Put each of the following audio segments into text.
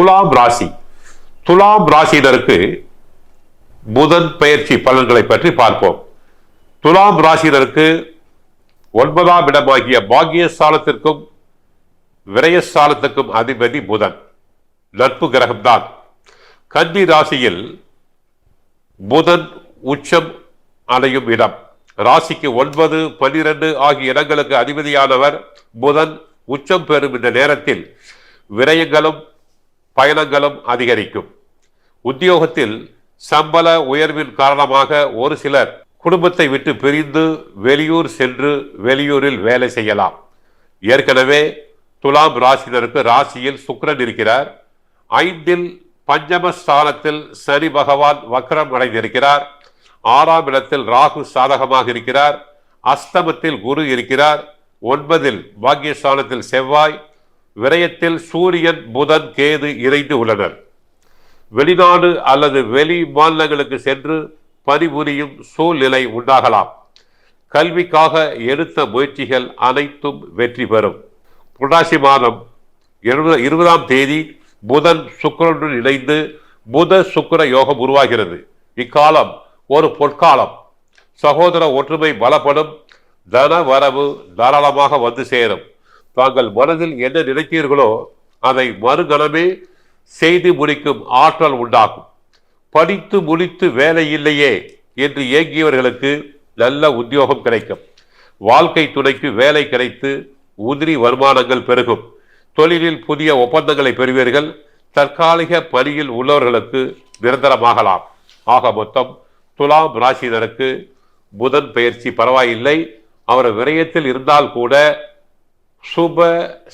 துலாம் ராசி. துலாம் ராசியினருக்கு புதன் பயிற்சி பலன்களை பற்றி பார்ப்போம். துலாம் ராசியினருக்கு ஒன்பதாம் இடமாகிய பாக்கியஸ்தானத்திற்கும் விரயஸ்தானத்துக்கும் அதிபதி புதன். நட்பு கிரகம்தான். கன்னி ராசியில் புதன் உச்சம் அடையும் இடம். ராசிக்கு ஒன்பது பன்னிரண்டு ஆகிய இடங்களுக்கு அதிபதியானவர் புதன் உச்சம் பெறும் இந்த நேரத்தில் விரயங்களும் பயணங்களும் அதிகரிக்கும். உத்தியோகத்தில் சம்பள உயர்வின் காரணமாக ஒரு சிலர் குடும்பத்தை விட்டு பிரிந்து வெளியூர் சென்று வெளியூரில் வேலை செய்யலாம். ஏற்கனவே துலாம் ராசினருக்கு ராசியில் சுக்கரன் இருக்கிறார். ஐந்தில் பஞ்சமஸ்தானத்தில் சனி பகவான் வக்ரம் அடைந்திருக்கிறார். ஆறாம் இடத்தில் ராகு சாதகமாக இருக்கிறார். அஸ்தமத்தில் குரு இருக்கிறார். ஒன்பதில் பாக்கியஸ்தானத்தில் செவ்வாய். விரயத்தில் சூரியன் புதன் கேது இறைந்து உள்ளனர். வெளிநாடு அல்லது வெளி மாநிலங்களுக்கு சென்று பணிபுரியும் சூழ்நிலை உண்டாகலாம். கல்விக்காக எடுத்த முயற்சிகள் அனைத்தும் வெற்றி பெறும். புரட்டாசி மாதம் இருபது- இருபதாம் தேதி புதன் சுக்கரனுடன் இணைந்து புத சுக்கர யோகம் உருவாகிறது. இக்காலம் ஒரு பொற்காலம். சகோதர ஒற்றுமை பலப்படும் தன வரவு தாராளமாக வந்து சேரும். தாங்கள் மனதில் என்ன நினைத்தீர்களோ அதை மறுகணமே செய்து முடிக்கும் ஆற்றல் உண்டாகும். படித்து முடித்து வேலை இல்லையே என்று ஏங்கியவர்களுக்கு நல்ல உத்தியோகம் கிடைக்கும். வாழ்க்கை துணைக்கு வேலை கிடைத்து உதிரி வருமானங்கள் பெருகும். தொழிலில் புதிய ஒப்பந்தங்களை பெறுவீர்கள். தற்காலிக பணியில் உள்ளவர்களுக்கு நிரந்தரமாகலாம். ஆக மொத்தம் துலாம் ராசியினருக்கு புதன் பயிற்சி பரவாயில்லை. அவர் விரயத்தில் இருந்தால் கூட சுப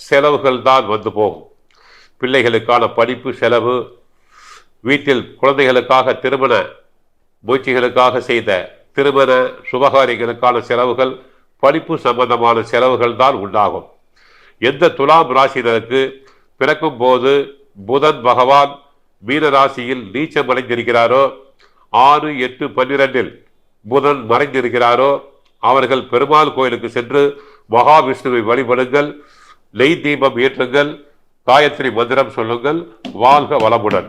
செலவுகள் தான் வந்து போகும். பிள்ளைகளுக்கான படிப்பு செலவு வீட்டில் குழந்தைகளுக்காக திருமண முயற்சிகளுக்காக செய்த திருமண சுபகாரியங்களுக்கான செலவுகள் படிப்பு சம்பந்தமான செலவுகள் தான் உண்டாகும். எந்த துலாம் ராசியினருக்கு பிறக்கும் போது புதன் பகவான் மீன ராசியில் நீச்சம் அடைந்திருக்கிறாரோ ஆறு எட்டு பன்னிரெண்டில் புதன் மறைந்திருக்கிறாரோ அவர்கள் பெருமாள் கோயிலுக்கு சென்று மகாவிஷ்ணுவை வழிபடுங்கள் நெய் தீபம் ஏற்றுங்கள் காயத்ரி மந்திரம் சொல்லுங்கள் வாழ்க வளமுடன்.